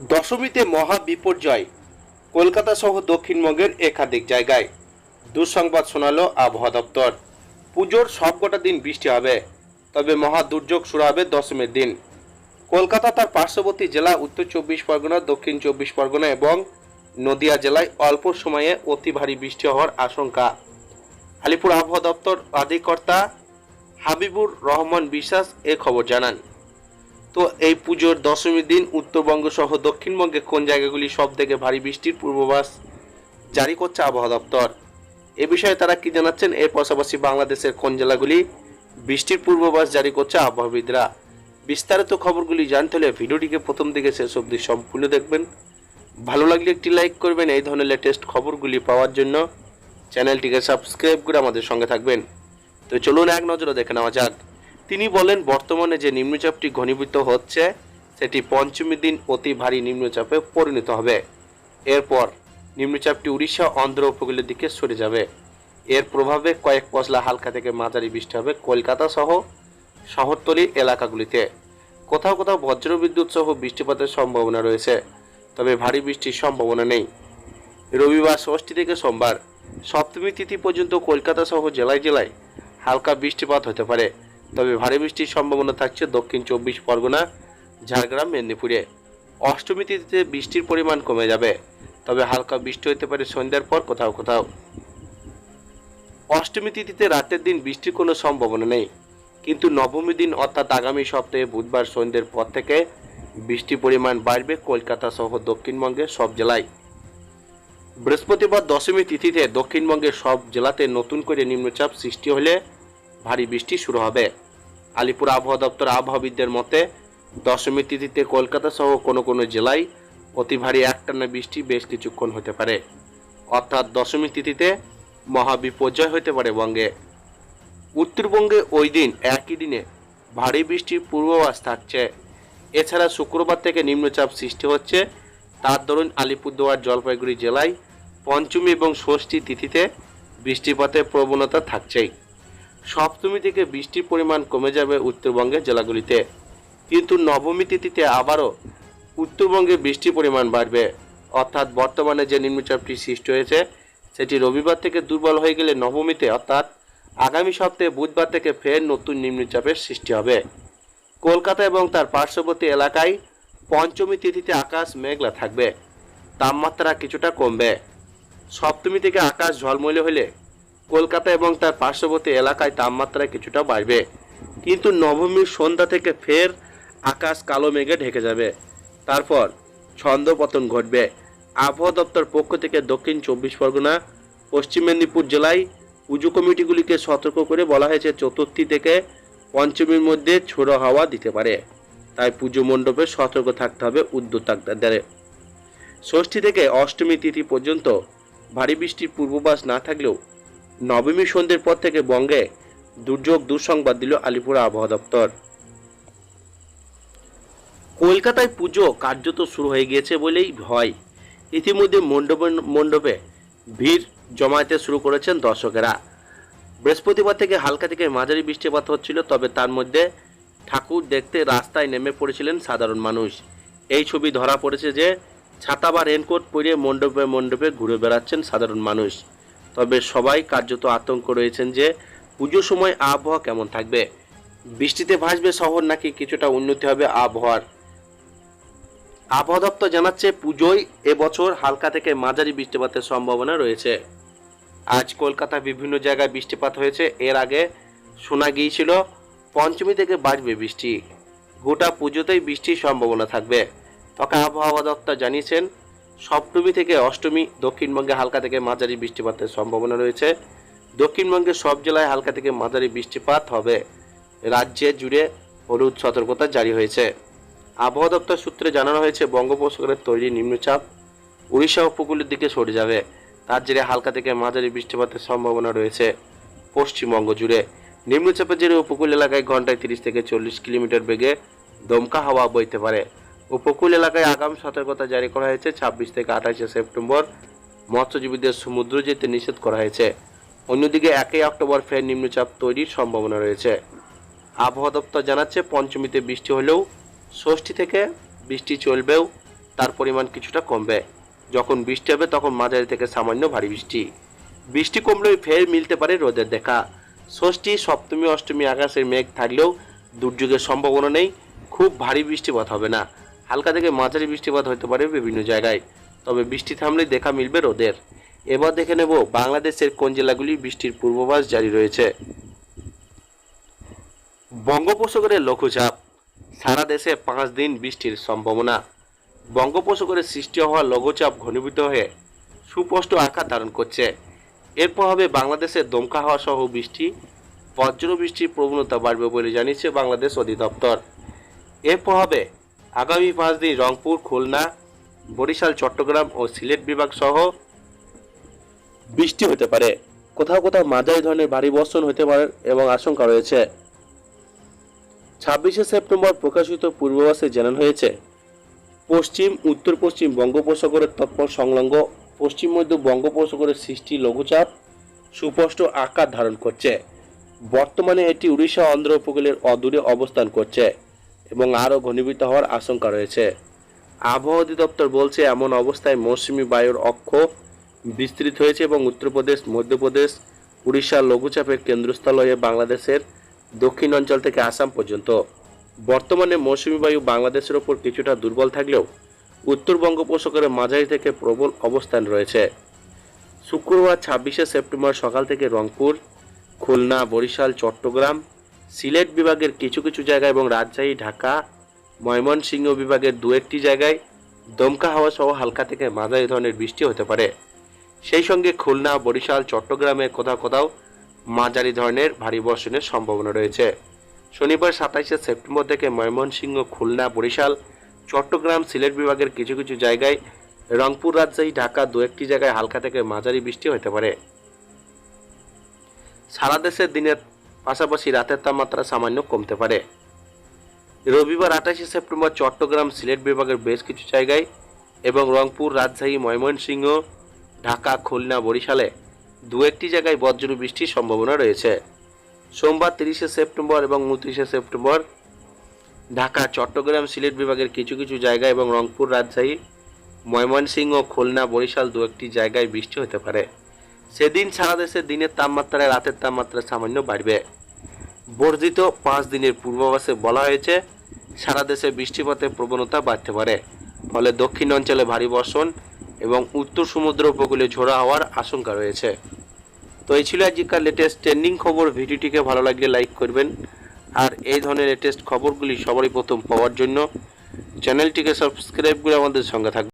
দশমীতে মহা বিপর্যয়। কলকাতা সহ দক্ষিণবঙ্গের একাধিক জায়গায়। দুঃসংবাদ শোনালো আবহাওয়া দপ্তর। পুজোর সবকটা দিন বৃষ্টি হবে, তবে মহা দুর্যোগ শুরু হবে দশমীর দিন। কলকাতা তার পার্শ্ববর্তী জেলা উত্তর চব্বিশ পরগনা, দক্ষিণ চব্বিশ পরগনা এবং নদিয়া জেলায় অল্প সময়ে অতি ভারী বৃষ্টি হওয়ার আশঙ্কা। আলিপুর আবহাওয়া দপ্তর আধিকর্তা হাবিবুর রহমান বিশ্বাস এ খবর জানান। তো এই পুজোর দশমীর দিন উত্তরবঙ্গ সহ দক্ষিণবঙ্গে কোন জায়গাগুলি সব থেকে ভারী বৃষ্টির পূর্বাভাস জারি করছে আবহাওয়া দপ্তর? এ বিষয়ে তারা কি জানাচ্ছেন? এর পাশাপাশি বাংলাদেশের কোন জেলাগুলি বৃষ্টির পূর্বাভাস জারি করছে আবহাওয়াবিদরা? বিস্তারিত খবরগুলি জানতে হলে ভিডিওটিকে প্রথম থেকে শেষ অবধি সম্পূর্ণ দেখবেন। ভালো লাগলে একটি লাইক করবেন, এই ধরনের লেটেস্ট খবরগুলি পাওয়ার জন্য চ্যানেলটিকে সাবস্ক্রাইব করে আমাদের সঙ্গে থাকবেন। তো চলুন এক নজরে দেখে নেওয়া যাক। তিনি বলেন, বর্তমানে যে নিম্নচাপটি ঘনীভূত হচ্ছে, সেটি পঞ্চমী দিন অতি ভারী নিম্নচাপে পরিণত হবে। এরপর নিম্নচাপটি উড়িষ্যা, অন্ধ্র উপকূলের দিকে সরে যাবে। এর প্রভাবে কয়েক পশলা হালকা থেকে মাঝারি বৃষ্টি হবে কলকাতা সহ শহরতলির এলাকাগুলিতে। কোথাও কোথাও বজ্রবিদ্যুৎ সহ বৃষ্টিপাতের সম্ভাবনা রয়েছে, তবে ভারী বৃষ্টির সম্ভাবনা নেই। রবিবার ষষ্ঠী থেকে সোমবার সপ্তমী তিথি পর্যন্ত কলকাতা সহ জেলায় জেলায় হালকা বৃষ্টিপাত হতে পারে। তবে ভারী বৃষ্টির সম্ভাবনা থাকছে দক্ষিণ চব্বিশ পরগনা, ঝাড়গ্রাম, মেদিনীপুরে। অষ্টমী তিথিতে বৃষ্টির পরিমাণ কমে যাবে, তবে হালকা বৃষ্টি হতে পারে সন্ধ্যার পর কোথাও কোথাও। অষ্টমী তিথিতে রাতের দিন বৃষ্টির কোনো সম্ভাবনা নেই, কিন্তু নবমী দিন অর্থাৎ আগামী সপ্তাহে বুধবার সন্ধ্যের পর থেকে বৃষ্টির পরিমাণ বাড়বে কলকাতা সহ দক্ষিণবঙ্গের সব জেলায়। বৃহস্পতিবার দশমী তিথিতে দক্ষিণবঙ্গের সব জেলাতে নতুন করে নিম্নচাপ সৃষ্টি হলে ভারী বৃষ্টি শুরু হবে। আলিপুর আবহাওয়া দপ্তর আবহাওয়াবিদদের মতে, দশমী তিথিতে কলকাতা সহ কোনো কোনো জেলায় অতি ভারী একটানা বৃষ্টি বেশ কিছুক্ষণ হতে পারে। অর্থাৎ দশমী তিথিতে মহাবিপর্যয় হতে পারে বঙ্গে। উত্তরবঙ্গে ওই দিন একই দিনে ভারী বৃষ্টির পূর্বাভাস থাকছে। এছাড়া শুক্রবার থেকে নিম্নচাপ সৃষ্টি হচ্ছে। তার দরুন আলিপুরদুয়ার, জলপাইগুড়ি জেলায় পঞ্চমী এবং ষষ্ঠী তিথিতে বৃষ্টিপাতের প্রবণতা থাকছেই। সপ্তমী থেকে বৃষ্টির পরিমাণ কমে যাবে উত্তরবঙ্গের জেলাগুলিতে। কিন্তু নবমী তিথিতে আবারও উত্তরবঙ্গে বৃষ্টির পরিমাণ বাড়বে। অর্থাৎ বর্তমানে যে নিম্নচাপটি সৃষ্টি হয়েছে, সেটি রবিবার থেকে দুর্বল হয়ে গেলে নবমীতে, অর্থাৎ আগামী সপ্তাহে বুধবার থেকে ফের নতুন নিম্নচাপের সৃষ্টি হবে। কলকাতা এবং তার পার্শ্ববর্তী এলাকায় পঞ্চমী তিথিতে আকাশ মেঘলা থাকবে। তাপমাত্রা কিছুটা কমবে। সপ্তমী থেকে আকাশ ঝলমলে হলে কলকাতা এবং তার পার্শ্ববর্তী এলাকায় তাপমাত্রা কিছুটা বাড়বে। কিন্তু নবমীর সন্ধ্যা থেকে ফের আকাশ কালো মেঘে ঢেকে যাবে। তারপর ছন্দপতন ঘটবে। আবহাওয়া দপ্তর পক্ষ থেকে দক্ষিণ চব্বিশ পরগনা, পশ্চিম মেদিনীপুর জেলায় পুজো কমিটিগুলিকে সতর্ক করে বলা হয়েছে, চতুর্থী থেকে পঞ্চমীর মধ্যে ছোড়ো হাওয়া দিতে পারে। তাই পুজো মণ্ডপে সতর্ক থাকতে হবে উদ্যোক্তাদের। ষষ্ঠী থেকে অষ্টমী তিথি পর্যন্ত ভারী বৃষ্টির পূর্বাভাস না থাকলেও নবমী সন্ধ্যের পর থেকে বঙ্গে দুর্যোগ, দুঃসংবাদ দিল আলিপুর আবহাওয়া দপ্তর। কলকাতায় পুজো কার্যত শুরু হয়ে গিয়েছে বলেই ভয়। ইতিমধ্যে মণ্ডপে মণ্ডপে ভিড় জমাতে শুরু করেছেন দর্শকেরা। বৃহস্পতিবার থেকে হালকা থেকে মাঝারি বৃষ্টিপাত হচ্ছিল, তবে তার মধ্যে ঠাকুর দেখতে রাস্তায় নেমে পড়েছিলেন সাধারণ মানুষ। এই ছবি ধরা পড়েছে যে, ছাতা বা রেনকোট পরে মণ্ডপে মণ্ডপে ঘুরে বেড়াচ্ছেন সাধারণ মানুষ। তবে সবাই কার্যত আতঙ্ক রয়েছেন যে পুজোর সময় আবহাওয়া কেমন থাকবে? বৃষ্টিতে ভাসবে শহর নাকি কিছুটা উন্নতি হবে আবহাওয়ার? আবহাওয়া দপ্তর জানাচ্ছে পুজোয় এবছর হালকা থেকে মাঝারি বৃষ্টিপাতের সম্ভাবনা রয়েছে। আজ কলকাতা বিভিন্ন জায়গায় বৃষ্টিপাত হয়েছে। এর আগে শোনা গিয়েছিল, পঞ্চমী থেকে বাড়বে বৃষ্টি। গোটা পুজোতেই বৃষ্টির সম্ভাবনা থাকবে। তবে আবহাওয়া দপ্তর জানিয়েছেন সপ্তমী থেকে অষ্টমী, দক্ষিণবঙ্গে হালকা থেকে মাঝারি বৃষ্টিপাতের সম্ভাবনা রয়েছে। দক্ষিণবঙ্গের সব জেলায় হালকা থেকে মাঝারি বৃষ্টিপাত হবে। রাজ্যে জুড়ে হলুদ সতর্কতা জারি হয়েছে। আবহাওয়া দপ্তর সূত্রে জানানো হয়েছে বঙ্গোপসাগরের তৈরি নিম্নচাপ উড়িষ্যা উপকূলের দিকে সরে যাবে। তার জেরে হালকা থেকে মাঝারি বৃষ্টিপাতের সম্ভাবনা রয়েছে পশ্চিমবঙ্গ জুড়ে। নিম্নচাপের জেরে উপকূল এলাকায় ঘন্টায় তিরিশ থেকে চল্লিশ কিলোমিটার বেগে দমকা হাওয়া বইতে পারে। উপকূল এলাকায় আগাম সতর্কতা জারি করা হয়েছে ছাব্বিশ থেকে আঠাশে সেপ্টেম্বর। মৎস্যজীবীদের সমুদ্র যেতে নিষেধ করা হয়েছে। অন্যদিকে একই অক্টোবর ফের নিম্নচাপ তৈরির সম্ভাবনা রয়েছে। আবহাওয়া দপ্তর জানাচ্ছে, পঞ্চমীতে বৃষ্টি হলেও ষষ্ঠী থেকে বৃষ্টি চলবেও, তার পরিমাণ কিছুটা কমবে। যখন বৃষ্টি হবে, তখন মাঝারি থেকে সামান্য ভারী বৃষ্টি। বৃষ্টি কমলেও ফের মিলতে পারে রোদের দেখা। ষষ্ঠী, সপ্তমী, অষ্টমী, আকাশের মেঘ থাকলেও দুর্যোগের সম্ভাবনা নেই। খুব ভারী বৃষ্টিপাত হবে না। হালকা থেকে মাঝারি বৃষ্টিপাত হতে পারে বিভিন্ন জায়গায়। তবে বৃষ্টি থামলেই দেখা মিলবে রোদের। এবার দেখে নেব বাংলাদেশের কোন জেলাগুলি বৃষ্টির পূর্বাভাস জারি রয়েছে। বঙ্গোপসাগরের লঘুচাপ। সারা দেশে পাঁচ দিন বৃষ্টির সম্ভাবনা। বঙ্গোপসাগরে সৃষ্টি হওয়া লঘুচাপ ঘনীভূত হয়ে সুস্পষ্ট আকার ধারণ করছে। এর প্রভাবে বাংলাদেশে দমকা হওয়া সহ বৃষ্টি, বজ্র বৃষ্টির প্রবণতা বাড়বে বলে জানিয়েছে বাংলাদেশ অধিদপ্তর। এর প্রভাবে আগামী পাঁচ দিন রংপুর, খুলনা, বরিশাল, চট্টগ্রাম ও সিলেট বিভাগ সহ বৃষ্টি হতে পারে। কোথাও কোথাও মাঝারি ধরনের ভারী বর্ষণ হতে পারে এবং আশঙ্কা রয়েছে। ছাব্বিশে সেপ্টেম্বর প্রকাশিত পূর্বাভাসে জানানো হয়েছে, পশ্চিম উত্তর পশ্চিম বঙ্গোপসাগরের তৎপর সংলগ্ন পশ্চিম মধ্য বঙ্গোপসাগরের সৃষ্টি লঘুচাপ সুস্পষ্ট আকার ধারণ করছে। বর্তমানে এটি উড়িষ্যা, অন্ধ্র উপকূলের অদূরে অবস্থান করছে। এবং আরও ঘনীভূত হওয়ার আশঙ্কা রয়েছে। আবহাওয়া অধিদপ্তর বলছে, এমন অবস্থায় মৌসুমি বায়ুর অক্ষ বিস্তৃত হয়েছে এবং উত্তরপ্রদেশ, মধ্যপ্রদেশ উড়িষ্যার লঘুচাপের কেন্দ্রস্থল হয়ে বাংলাদেশের দক্ষিণ অঞ্চল থেকে আসাম পর্যন্ত। বর্তমানে মৌসুমি বায়ু বাংলাদেশের ওপর কিছুটা দুর্বল থাকলেও উত্তর বঙ্গোপসাগরের মাঝারি থেকে প্রবল অবস্থান রয়েছে। শুক্রবার ছাব্বিশে সেপ্টেম্বর সকাল থেকে রংপুর, খুলনা, বরিশাল, চট্টগ্রাম সিলেট বিভাগের কিছু কিছু জায়গায় এবং রাজশাহী, ঢাকা, ময়মনসিংহ বিভাগের দু একটি জায়গায় দমকা হাওয়া সহ হালকা থেকে মাঝারি ধরনের বৃষ্টি হতে পারে। সেই সঙ্গে খুলনা, বরিশাল, চট্টগ্রামে কোথাও কোথাও মাঝারি ধরনের ভারী বর্ষণের সম্ভাবনা রয়েছে। শনিবার সাতাইশে সেপ্টেম্বর থেকে ময়মনসিংহ, খুলনা, বরিশাল, চট্টগ্রাম, সিলেট বিভাগের কিছু কিছু জায়গায় রংপুর, রাজশাহী, ঢাকা দু একটি জায়গায় হালকা থেকে মাঝারি বৃষ্টি হতে পারে। সারা দেশের দিনের পাশাপাশি রাতের তাপমাত্রা সামান্য কমতে পারে। রবিবার আঠাশে সেপ্টেম্বর চট্টগ্রাম সিলেট বিভাগের বেশ কিছু জায়গায় এবং রংপুর, রাজশাহী, ময়মনসিংহ, ঢাকা, খুলনা, বরিশালে দু একটি জায়গায় বজ্র বৃষ্টির সম্ভাবনা রয়েছে। সোমবার তিরিশে সেপ্টেম্বর এবং উনত্রিশে সেপ্টেম্বর ঢাকা, চট্টগ্রাম, সিলেট বিভাগের কিছু কিছু জায়গায় এবং রংপুর, রাজশাহী, ময়মনসিংহ, খুলনা, বরিশাল দু একটি জায়গায় বৃষ্টি হতে পারে। সেদিন সারা দেশে দিনের তাপমাত্রায় রাতের তাপমাত্রা সামান্য বাড়বে। বর্ধিত পাঁচ দিনের পূর্বাভাসে বলা হয়েছে, সারা দেশে বৃষ্টিপাতের প্রবণতা বাড়তে পারে। ফলে দক্ষিণ অঞ্চলে ভারী বর্ষণ এবং উত্তর সমুদ্র উপকূলে ঝোড়া হওয়ার আশঙ্কা রয়েছে। তো এই ছিল আজকের লেটেস্ট ট্রেন্ডিং খবর। ভিডিওটিকে ভালো লাগলে লাইক করবেন। আর এই ধরনের লেটেস্ট খবরগুলি সবারই প্রথম পাওয়ার জন্য চ্যানেলটিকে সাবস্ক্রাইব করে আমাদের সঙ্গে থাকবেন